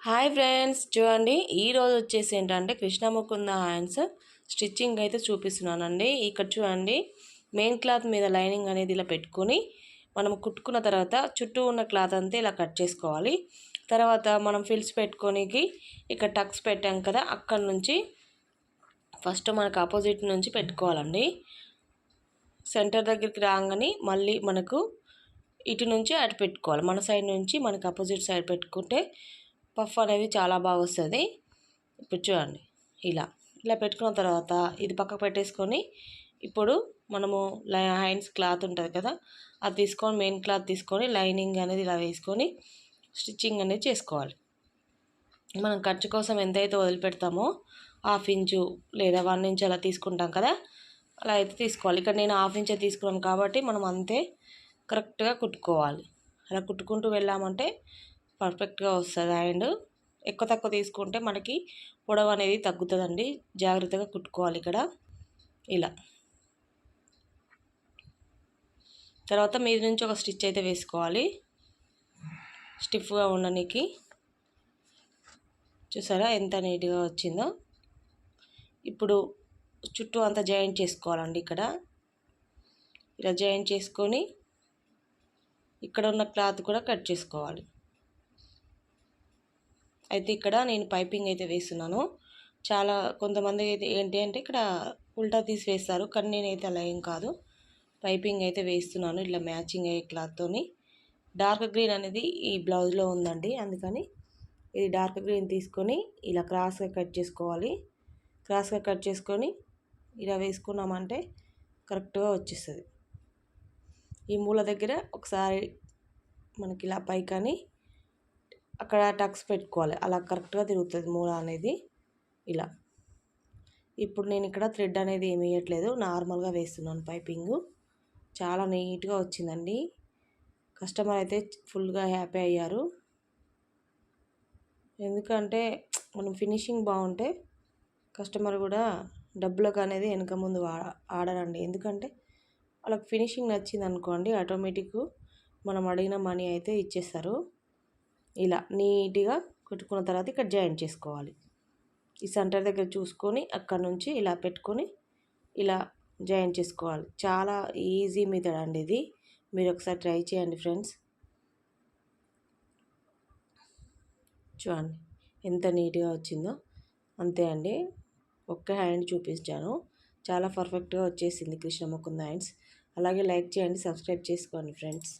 Hi friends. చూడండి ఈరోజు వచ్చేసి ఏంటంటే కృష్ణముకుంద హ్యాండ్స్ స్టిచ్చింగ్ అయితే చూపిస్తున్నానండి. ఇక్కడ చూడండి మెయిన్ క్లాత్ మీద లైనింగ్ అనేది ఇలా పెట్టుకొని మనం కుట్టుకున్న తర్వాత చుట్టూ ఉన్న క్లాత్ అంతా ఇలా కట్ చేసుకోవాలి. తర్వాత మనం ఫిల్స్ పెట్టుకోనికి ఇక్కడ టక్స్ పెట్టాం కదా అక్కడ నుంచి ఫస్ట్ మనకు ఆపోజిట్ నుంచి పెట్టుకోవాలండి. సెంటర్ దగ్గరికి రాగానే మళ్ళీ మనకు ఇటు నుంచి అటు పెట్టుకోవాలి. మన సైడ్ నుంచి మనకు అపోజిట్ సైడ్ పెట్టుకుంటే పఫ్ అనేది చాలా బాగా వస్తుంది ఇప్పుడు చూడండి ఇలా ఇలా పెట్టుకున్న తర్వాత ఇది పక్కకు పెట్టేసుకొని ఇప్పుడు మనము హ్యాండ్స్ క్లాత్ ఉంటుంది కదా అది తీసుకొని మెయిన్ క్లాత్ తీసుకొని లైనింగ్ అనేది ఇలా వేసుకొని స్టిచ్చింగ్ అనేది చేసుకోవాలి. మనం ఖర్చు కోసం ఎంతైతే వదిలిపెడతామో హాఫ్ ఇంచు లేదా వన్ ఇంచ్ అలా తీసుకుంటాం కదా అలా అయితే తీసుకోవాలి. ఇక్కడ నేను హాఫ్ ఇంచే తీసుకున్నాను కాబట్టి మనం అంతే కరెక్ట్గా కుట్టుకోవాలి. అలా కుట్టుకుంటూ వెళ్ళామంటే పర్ఫెక్ట్గా వస్తుంది. అండ్ ఎక్కువ తక్కువ తీసుకుంటే మనకి పొడవు అనేది తగ్గుతుందండి. జాగ్రత్తగా కుట్టుకోవాలి ఇక్కడ. ఇలా. తర్వాత మీద నుంచి ఒక స్టిచ్ అయితే వేసుకోవాలి. స్టిఫ్గా ఉండడానికి చూసారా ఎంత నీట్గా వచ్చిందో. ఇప్పుడు చుట్టూ అంతా జాయింట్ చేసుకోవాలండి ఇక్కడ. ఇలా జాయింట్ చేసుకొని ఇక్కడ ఉన్న క్లాత్ కూడా కట్ చేసుకోవాలి. అయితే ఇక్కడ నేను పైపింగ్ అయితే వేస్తున్నాను. చాలా కొంతమంది అయితే ఏంటి అంటే ఇక్కడ ఉల్టా తీసి వేస్తారు. కానీ నేనైతే అలా ఏం కాదు. పైపింగ్ అయితే వేస్తున్నాను ఇట్లా మ్యాచింగ్ అయ్యే క్లాత్తోని డార్క్ గ్రీన్ అనేది ఈ బ్లౌజ్లో ఉందండి. అందుకని ఇది డార్క్ గ్రీన్ తీసుకొని ఇలా క్రాస్గా కట్ చేసుకోవాలి. క్రాస్గా కట్ చేసుకొని ఇలా వేసుకున్నామంటే కరెక్ట్గా వచ్చేస్తుంది. ఈ మూల దగ్గర ఒకసారి మనకి ఇలా పైకని అక్కడ టక్స్ పెట్టుకోవాలి. అలా కరెక్ట్గా తిరుగుతుంది మూల అనేది. ఇలా. ఇప్పుడు నేను ఇక్కడ థ్రెడ్ అనేది ఏమి వేయట్లేదు నార్మల్గా వేస్తున్నాను పైపింగ్. చాలా నీట్గా వచ్చిందండి. కస్టమర్ అయితే ఫుల్గా హ్యాపీ అయ్యారు. ఎందుకంటే మనం ఫినిషింగ్ బాగుంటే కస్టమర్ కూడా డబ్బులకు అనేది వెనక ముందు ఆడరండి. ఎందుకంటే వాళ్ళకి ఫినిషింగ్ నచ్చింది అనుకోండి ఆటోమేటిక్ మనం అడిగిన మనీ అయితే ఇచ్చేస్తారు. ఇలా నీట్గా కుట్టుకున్న తర్వాత ఇక్కడ జాయిన్ చేసుకోవాలి. ఈ సెంటర్ దగ్గర చూసుకొని అక్కడ నుంచి ఇలా పెట్టుకొని ఇలా జాయిన్ చేసుకోవాలి. చాలా ఈజీ మెథడ్ అండి ఇది. మీరు ఒకసారి ట్రై చేయండి ఫ్రెండ్స్. చూడండి ఎంత నీట్గా వచ్చిందో. అంతే అండి. ఒక్క హ్యాండ్ చూపించాను చాలా పర్ఫెక్ట్గా వచ్చేసింది కృష్ణముకుంద హ్యాండ్స్. అలాగే లైక్ చేయండి సబ్స్క్రైబ్ చేసుకోండి ఫ్రెండ్స్.